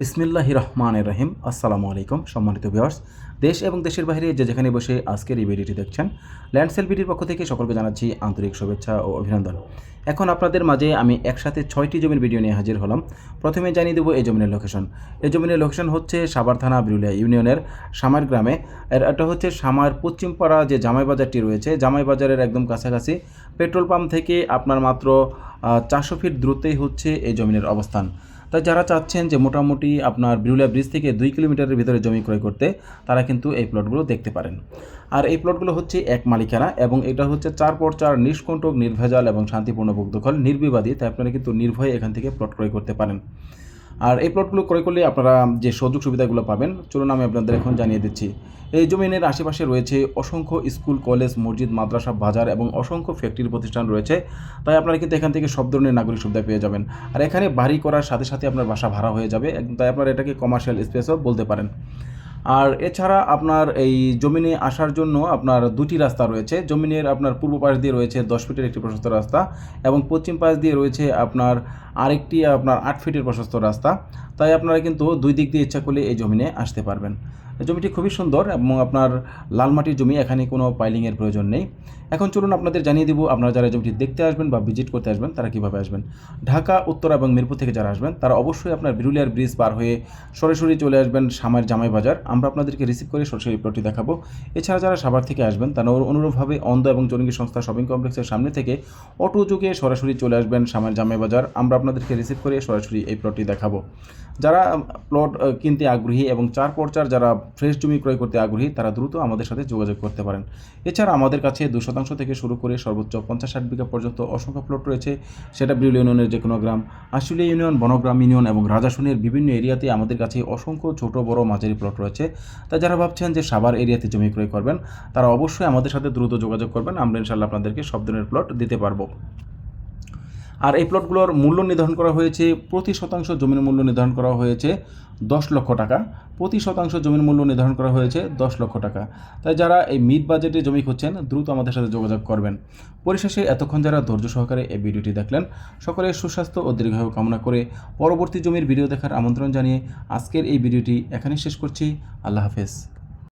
বিসমিল্লাহ রহমান রহিম। আসসালামু আলাইকুম, সম্মানিত ভিউয়ার্স। দেশ এবং দেশের বাইরে যে যেখানে বসে আজকের এই ভিডিওটি দেখছেন, ল্যান্ডসেল বিডির পক্ষ থেকে সকলকে জানাচ্ছি আন্তরিক শুভেচ্ছা ও অভিনন্দন। এখন আপনাদের মাঝে আমি একসাথে ছয়টি জমির ভিডিও নিয়ে হাজির হলাম। প্রথমে জানিয়ে দেবো এই জমিনের লোকেশন এই জমিনের লোকেশন হচ্ছে সাভার থানা বিরুলিয়া ইউনিয়নের সামার গ্রামে। এর এটা হচ্ছে সামার পশ্চিমপাড়া যে জামাই বাজারটি রয়েছে। জামাই বাজারের একদম কাছাকাছি পেট্রোল পাম্প থেকে আপনার মাত্র চারশো ফিট দূরত্বেই হচ্ছে এই জমিনের অবস্থান। তাই যারা চাচ্ছেন যে মোটামুটি আপনার বিরুলিয়া ব্রিজ থেকে দুই কিলোমিটারের ভিতরে জমি ক্রয় করতে, তারা কিন্তু এই প্লটগুলো দেখতে পারেন। আর এই প্লটগুলো হচ্ছে এক মালিকানা এবং এটা হচ্ছে চার পর চার নিষ্কণ্টক, নির্ভেজাল এবং শান্তিপূর্ণ দখল নির্বিবাদী। তাই আপনারা কিন্তু নির্ভয়ে এখান থেকে প্লট ক্রয় করতে পারেন। আর এই প্লটগুলো ক্রয় করলে আপনারা যে সুযোগ সুবিধাগুলো পাবেন, চলুন আমি আপনাদের এখন জানিয়ে দিচ্ছি। এই জমিনের আশেপাশে রয়েছে অসংখ্য স্কুল, কলেজ, মসজিদ, মাদ্রাসা, বাজার এবং অসংখ্য ফ্যাক্টরি প্রতিষ্ঠান রয়েছে। তাই আপনারা কিন্তু এখান থেকে সব ধরনের নাগরিক সুবিধা পেয়ে যাবেন। আর এখানে বাড়ি করার সাথে সাথে আপনার বাসা ভাড়া হয়ে যাবে। তাই আপনারা এটাকে কমার্শিয়াল স্পেসও বলতে পারেন। আর এছাড়া আপনার এই জমিনে আসার জন্য আপনার দুটি রাস্তা রয়েছে। জমিনের আপনার পূর্ব পাশ দিয়ে রয়েছে দশ ফিটের একটি প্রশস্ত রাস্তা এবং পশ্চিম পাশ দিয়ে রয়েছে আপনার আরেকটি আপনার আট ফিটের প্রশস্ত রাস্তা। তাই আপনারা কিন্তু দুই দিক দিয়ে ইচ্ছা করলে এই জমিনে আসতে পারবেন। জমিটি খুবই সুন্দর এবং আপনার লাল মাটির জমি, এখানে কোনো পাইলিংয়ের প্রয়োজন নেই। এখন চলুন আপনাদের জানিয়ে দিব, আপনারা যারা জমিটি দেখতে আসবেন বা ভিজিট করতে আসবেন, তারা কীভাবে আসবেন? ঢাকা, উত্তর এবং মিরপুর থেকে যারা আসবেন, তারা অবশ্যই আপনার বিরুলিয়ার ব্রিজ পার হয়ে সরাসরি চলে আসবেন সামার জামাই বাজার। আমরা আপনাদেরকে রিসিভ করে সরাসরি প্লটটি দেখাবো। এছাড়া যারা সাভার থেকে আসবেন তারা অনুরূপভাবে অন্ধ এবং জঙ্গি সংস্থা শপিং কমপ্লেক্সের সামনে থেকে অটো যুগে সরাসরি চলে আসবেন সামার জামাই বাজার। আমরা আপনাদেরকে রিসিভ করে সরাসরি এই প্লটটি দেখাবো। যারা প্লট কিনতে আগ্রহী এবং চার পর চার যারা ফ্রেশ জমি ক্রয় করতে আগ্রহী, তারা দ্রুত আমাদের সাথে যোগাযোগ করতে পারেন। এছাড়া আমাদের কাছে দু শতাংশ থেকে শুরু করে সর্বোচ্চ পঞ্চাশ ষাট বিঘা পর্যন্ত অসংখ্য প্লট রয়েছে। সেটা বিরুল ইউনিয়নের যে কোনো গ্রাম আশুলিয়া ইউনিয়ন বনগ্রাম ইউনিয়ন এবং রাজাসনের বিভিন্ন এরিয়াতে আমাদের কাছে অসংখ্য ছোট, বড়, মাঝারি প্লট রয়েছে। তাই যারা ভাবছেন যে সাভার এরিয়াতে জমি ক্রয় করবেন, তারা অবশ্যই আমাদের সাথে দ্রুত যোগাযোগ করবেন। আমরা ইনশাল্লাহ আপনাদেরকে সব ধরনের প্লট দিতে পারব। আর এই প্লটগুলোর মূল্য নির্ধারণ করা হয়েছে, প্রতি শতাংশ জমির মূল্য নির্ধারণ করা হয়েছে দশ লক্ষ টাকা। প্রতি শতাংশ জমির মূল্য নির্ধারণ করা হয়েছে দশ লক্ষ টাকা। তাই যারা এই মিড বাজেটে জমি খুঁজছেন, দ্রুত আমাদের সাথে যোগাযোগ করবেন। পরিশেষে এতক্ষণ যারা ধৈর্য সহকারে এই ভিডিওটি দেখলেন সকলের সুস্বাস্থ্য ও দীর্ঘায়ু কামনা করে পরবর্তী জমির ভিডিও দেখার আমন্ত্রণ জানিয়ে আজকের এই ভিডিওটি এখানে শেষ করছি। আল্লাহ হাফেজ।